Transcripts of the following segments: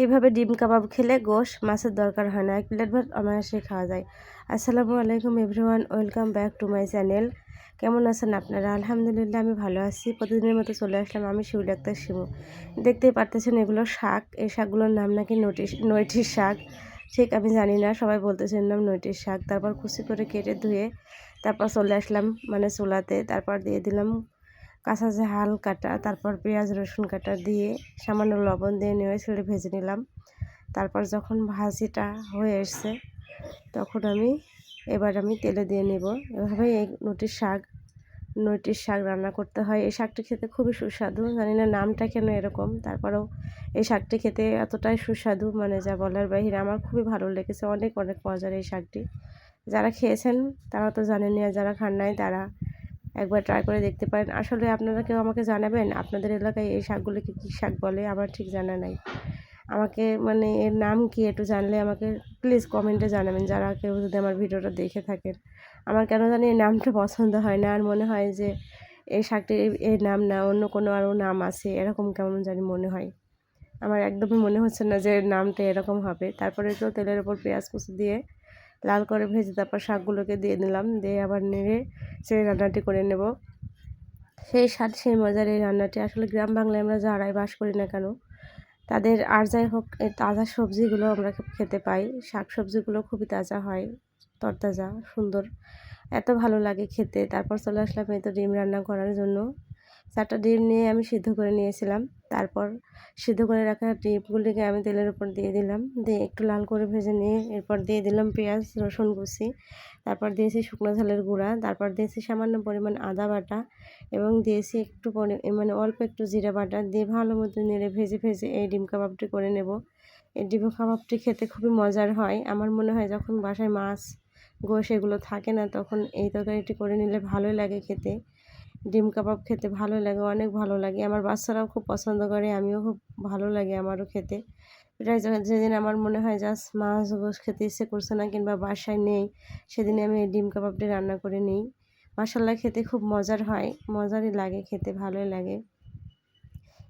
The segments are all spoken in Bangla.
এইভাবে ডিম কাবাব খেলে গোশ মাছের দরকার হয় না। এক প্লেট ভাত অনায়াসে খাওয়া যায়। আসসালামু আলাইকুম everyone, welcome back to my channel. কেমন আছেন আপনারা? আলহামদুলিল্লাহ, আমি ভালো আছি। প্রতিদিনের মতো চলে আসলাম আমি শিউ ডাক্তার শিমু দেখতেই পারতেছেন এগুলো শাক। এই শাকগুলোর নাম নাকি নটিশ, নৈটির শাক। ঠিক আমি জানি না, সবাই বলতেছেন নাম নৈটির শাক। তারপর কুচি করে কেটে ধুয়ে তারপর চলে আসলাম মানে চুলাতে। তারপর দিয়ে দিলাম কাঁচা যে হাল কাটা, তারপর পেঁয়াজ, রসুন কাটা দিয়ে সামান্য লবণ দিয়ে নেড়ে ছেড়ে ভেজে নিলাম। তারপর যখন ভাজিটা হয়ে এসছে, তখন আমি, এবার আমি তেলে দিয়ে নেব। এভাবেই এই নটির শাক নটির শাক রান্না করতে হয়। এই শাকটি খেতে খুবই সুস্বাদু, জানি না নামটা কেন এরকম, তারপরেও এই শাকটি খেতে এতটাই সুস্বাদু মানে যা বলার বাহিরে, আমার খুবই ভালো লেগেছে। অনেক অনেক মজার এই শাকটি। যারা খেয়েছেন, তারা তো জানেনি আর যারা খান নাই, তারা একবার ট্রাই করে দেখতে পারেন। আসলে আপনারা কেউ আমাকে জানাবেন, আপনাদের এলাকায় এই শাকগুলোকে কী শাক বলে? আমার ঠিক জানা নাই। আমাকে মানে এর নাম কি একটু জানলে আমাকে প্লিজ কমেন্টে জানাবেন, যারা কেউ যদি আমার ভিডিওটা দেখে থাকেন। আমার কেন জানি এই নামটা পছন্দ হয় না, আর মনে হয় যে এই শাকটির এর নাম না, অন্য কোনো আরও নাম আছে, এরকম কেমন জানি মনে হয়। আমার একদমই মনে হচ্ছে না যে নামটা এরকম হবে। তারপরে তো তেলের ওপর পেঁয়াজ কুচি দিয়ে লাল করে ভেজে তারপর শাকগুলোকে দিয়ে দিলাম। দিয়ে আবার নেড়ে সেই রান্নাটি করে নেব। সেই স্বাদ, সেই মজার এই রান্নাটি আসলে গ্রাম বাংলায় আমরা যারাই বাস করি না কেন, তাদের আর যাই হোক তাজা সবজিগুলো আমরা খেতে পাই। শাক সবজিগুলো খুবই তাজা হয়, তরতাজা, সুন্দর, এত ভালো লাগে খেতে। তারপর চলে আসলাম এই তো ডিম রান্না করার জন্য। চারটা ডিম নিয়ে আমি সিদ্ধ করে নিয়েছিলাম। তারপর সিদ্ধ করে রাখা ডিমগুলিকে আমি তেলের উপর দিয়ে দিলাম। দিয়ে একটু লাল করে ভেজে নিয়ে এরপর দিয়ে দিলাম পেঁয়াজ, রসুন কুচি। তারপর দিয়েছি শুকনো ঝালের গুঁড়া। তারপর দিয়েছি সামান্য পরিমাণ আদা বাটা এবং দিয়েছি একটু মানে অল্প একটু জিরা বাটা। দিয়ে ভালো মতো নেড়ে ভেজে ভেজে এই ডিম কাবাবটি করে নেব। এই ডিম কাবাবটি খেতে খুবই মজার হয়। আমার মনে হয় যখন বাসায় মাছ, গোশ এগুলো থাকে না, তখন এই তরকারিটি করে নিলে ভালোই লাগে খেতে। ডিম কাবাব খেতে ভালো লাগে, অনেক ভালো লাগে। আমার বাচ্চারাও খুব পছন্দ করে, আমিও খুব ভালো লাগে আমারও খেতে। এটা যেদিন আমার মনে হয় জাস্ট মাছ গোস খেতে ইচ্ছে করছে না কিংবা বাসায় নেই সেদিনে আমি এই ডিম কাবাবটি রান্না করে নিই। মাসাল্লা খেতে খুব মজার হয়, মজারই লাগে, খেতে ভালোই লাগে।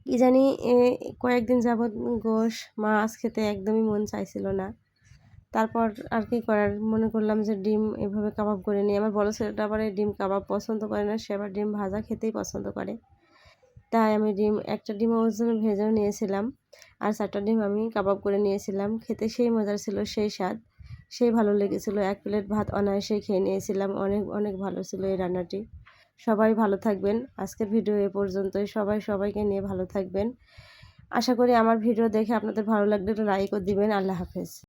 কি জানি কয়েকদিন যাবৎ গোশ, মাছ খেতে একদমই মন চাইছিল না। তারপর আর কি করার? মনে করলাম যে ডিম এভাবে কাবাব করে নিই। আমার বড় ছেলেটা আবার ডিম কাবাব পছন্দ করে না, সে আবার ডিম ভাজা খেতেই পছন্দ করে। তাই আমি ডিম, একটা ডিম ওর জন্য ভেজেও নিয়েছিলাম। আর চারটা ডিম আমি কাবাব করে নিয়েছিলাম। খেতে সেই মজার ছিল, সেই স্বাদ। সেই ভালো লেগেছিলো। এক প্লেট ভাত অনায়াসে খেয়ে নিয়েছিলাম। অনেক অনেক ভালো ছিল এই রান্নাটি। সবাই ভালো থাকবেন। আজকের ভিডিও এ পর্যন্তই। সবাই, সবাইকে নিয়ে ভালো থাকবেন। আশা করি আমার ভিডিও দেখে আপনাদের ভালো লাগলে একটু লাইকও দিবেন। আল্লাহ হাফেজ।